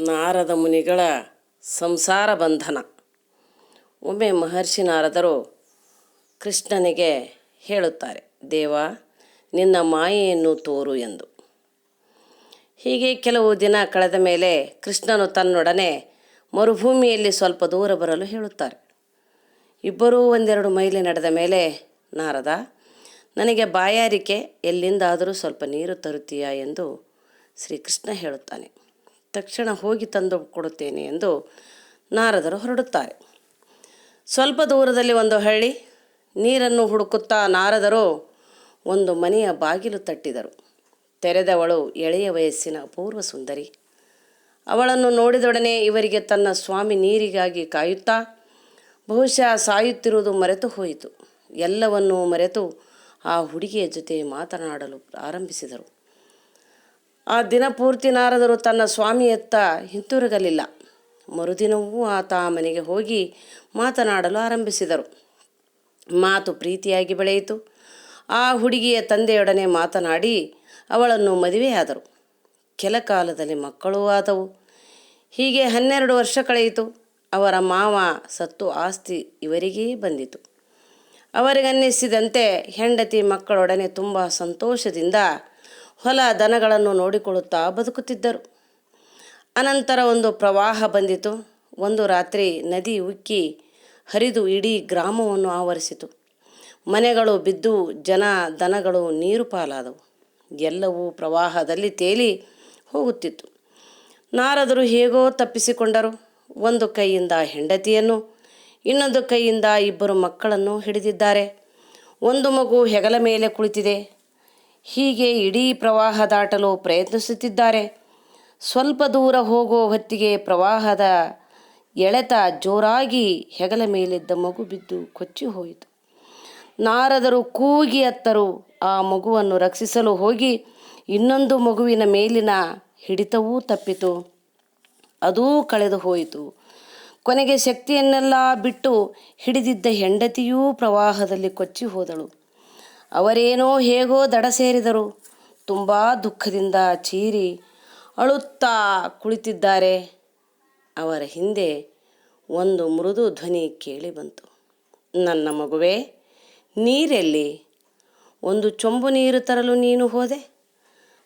ನಾರದ ಮುನಿಗಳ ಸಂಸಾರ ಬಂಧನ. ಒಮ್ಮೆ ಮಹರ್ಷಿ ನಾರದರು ಕೃಷ್ಣನಿಗೆ ಹೇಳುತ್ತಾರೆ, ದೇವ, ನಿನ್ನ ಮಾಯೆಯನ್ನು ತೋರು ಎಂದು. ಹೀಗೆ ಕೆಲವು ದಿನ ಕಳೆದ ಮೇಲೆ ಕೃಷ್ಣನು ತನ್ನೊಡನೆ ಮರುಭೂಮಿಯಲ್ಲಿ ಸ್ವಲ್ಪ ದೂರ ಬರಲು ಹೇಳುತ್ತಾರೆ. ಇಬ್ಬರೂ ಒಂದೆರಡು ಮೈಲಿ ನಡೆದ ಮೇಲೆ, ನಾರದ, ನನಗೆ ಬಾಯಾರಿಕೆ, ಎಲ್ಲಿಂದಾದರೂ ಸ್ವಲ್ಪ ನೀರು ತರುತ್ತೀಯಾ ಎಂದು ಶ್ರೀಕೃಷ್ಣ ಹೇಳುತ್ತಾನೆ. ತಕ್ಷಣ ಹೋಗಿ ತಂದು ಕೊಡುತ್ತೇನೆ ಎಂದು ನಾರದರು ಹೊರಡುತ್ತಾರೆ. ಸ್ವಲ್ಪ ದೂರದಲ್ಲಿ ಒಂದು ಹಳ್ಳಿ, ನೀರನ್ನು ಹುಡುಕುತ್ತಾ ನಾರದರು ಒಂದು ಮನೆಯ ಬಾಗಿಲು ತಟ್ಟಿದರು. ತೆರೆದವಳು ಎಳೆಯ ವಯಸ್ಸಿನ ಅಪೂರ್ವ ಸುಂದರಿ ಅವಳನ್ನು ನೋಡಿದೊಡನೆ ಇವರಿಗೆ ತನ್ನ ಸ್ವಾಮಿ ನೀರಿಗಾಗಿ ಕಾಯುತ್ತಾ, ಬಹುಶಃ ಸಾಯುತ್ತಿರುವುದು ಮರೆತು ಹೋಯಿತು. ಎಲ್ಲವನ್ನೂ ಮರೆತು ಆ ಹುಡುಗಿಯ ಜೊತೆ ಮಾತನಾಡಲು ಆರಂಭಿಸಿದರು ಆ ದಿನ ಪೂರ್ತಿ ನಾರದರು ತನ್ನ ಸ್ವಾಮಿಯತ್ತ ಹಿಂತಿರುಗಲಿಲ್ಲ. ಮರುದಿನವೂ ಆತ ಆ ಮನೆಗೆ ಹೋಗಿ ಮಾತನಾಡಲು ಆರಂಭಿಸಿದರು. ಮಾತು ಪ್ರೀತಿಯಾಗಿ ಬೆಳೆಯಿತು. ಆ ಹುಡುಗಿಯ ತಂದೆಯೊಡನೆ ಮಾತನಾಡಿ ಅವಳನ್ನು ಮದುವೆಯಾದರು ಕೆಲ ಕಾಲದಲ್ಲಿ ಮಕ್ಕಳೂ ಆದವು. ಹೀಗೆ ಹನ್ನೆರಡು ವರ್ಷ ಕಳೆಯಿತು. ಅವರ ಮಾವ ಸತ್ತು ಆಸ್ತಿ ಇವರಿಗೇ ಬಂದಿತು. ಅವರಿಗನ್ನಿಸಿದಂತೆ ಹೆಂಡತಿ ಮಕ್ಕಳೊಡನೆ ತುಂಬ ಸಂತೋಷದಿಂದ ಹೊಲ ದನಗಳನ್ನು ನೋಡಿಕೊಳ್ಳುತ್ತಾ ಬದುಕುತ್ತಿದ್ದರು. ಅನಂತರ ಒಂದು ಪ್ರವಾಹ ಬಂದಿತು. ಒಂದು ರಾತ್ರಿ ನದಿ ಉಕ್ಕಿ ಹರಿದು ಇಡೀ ಗ್ರಾಮವನ್ನು ಆವರಿಸಿತು. ಮನೆಗಳು ಬಿದ್ದು ಜನ ದನಗಳು ನೀರು ಪಾಲಾದವು. ಎಲ್ಲವೂ ಪ್ರವಾಹದಲ್ಲಿ ತೇಲಿ ಹೋಗುತ್ತಿತ್ತು. ನಾರದರು ಹೇಗೋ ತಪ್ಪಿಸಿಕೊಂಡರು. ಒಂದು ಕೈಯಿಂದ ಹೆಂಡತಿಯನ್ನು, ಇನ್ನೊಂದು ಕೈಯಿಂದ ಇಬ್ಬರು ಮಕ್ಕಳನ್ನು ಹಿಡಿದಿದ್ದಾರೆ. ಒಂದು ಮಗು ಹೆಗಲ ಮೇಲೆ ಕುಳಿತಿದೆ. ಹೀಗೆ ಇಡೀ ಪ್ರವಾಹ ದಾಟಲು ಪ್ರಯತ್ನಿಸುತ್ತಿದ್ದಾರೆ. ಸ್ವಲ್ಪ ದೂರ ಹೋಗೋ ಹೊತ್ತಿಗೆ ಪ್ರವಾಹದ ಎಳೆತ ಜೋರಾಗಿ ಹೆಗಲ ಮೇಲಿದ್ದ ಮಗು ಬಿದ್ದು ಕೊಚ್ಚಿ ಹೋಯಿತು. ನಾರದರು ಕೂಗಿ ಅತ್ತರು. ಆ ಮಗುವನ್ನು ರಕ್ಷಿಸಲು ಹೋಗಿ ಇನ್ನೊಂದು ಮಗುವಿನ ಮೇಲಿನ ಹಿಡಿತವೂ ತಪ್ಪಿತು. ಅದೂ ಕಳೆದು ಹೋಯಿತು. ಕೊನೆಗೆ ಶಕ್ತಿಯನ್ನೆಲ್ಲ ಬಿಟ್ಟು ಹಿಡಿದಿದ್ದ ಹೆಂಡತಿಯೂ ಪ್ರವಾಹದಲ್ಲಿ ಕೊಚ್ಚಿ ಹೋದಳು. ಅವರೇನೋ ಹೇಗೋ ದಡ ಸೇರಿದರು. ತುಂಬ ದುಃಖದಿಂದ ಚೀರಿ ಅಳುತ್ತಾ ಕುಳಿತಿದ್ದಾರೆ. ಅವರ ಹಿಂದೆ ಒಂದು ಮೃದು ಧ್ವನಿ ಕೇಳಿ ಬಂತು. ನನ್ನ ಮಗುವೆ, ನೀರೆಲ್ಲಿ? ಒಂದು ಚೊಂಬು ನೀರು ತರಲು ನೀನು ಹೋದೆ?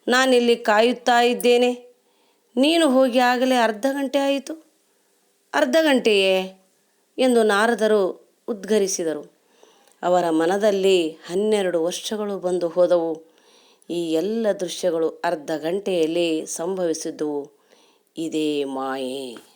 ನಾನಿಲ್ಲಿ ಕಾಯುತ್ತಾ ಇದ್ದೇನೆ. ನೀನು ಹೋಗಿ ಆಗಲೇ ಅರ್ಧ ಗಂಟೆ ಆಯಿತು. ಅರ್ಧ ಗಂಟೆಯೇ ಎಂದು ನಾರದರು ಉದ್ಗರಿಸಿದರು. ಅವರ ಮನದಲ್ಲಿ ಹನ್ನೆರಡು ವರ್ಷಗಳು ಬಂದು ಹೋದವು. ಈ ಎಲ್ಲ ದೃಶ್ಯಗಳು ಅರ್ಧ ಗಂಟೆಯಲ್ಲಿ ಸಂಭವಿಸಿದ್ದವು ಇದೇ ಮಾಯೆ.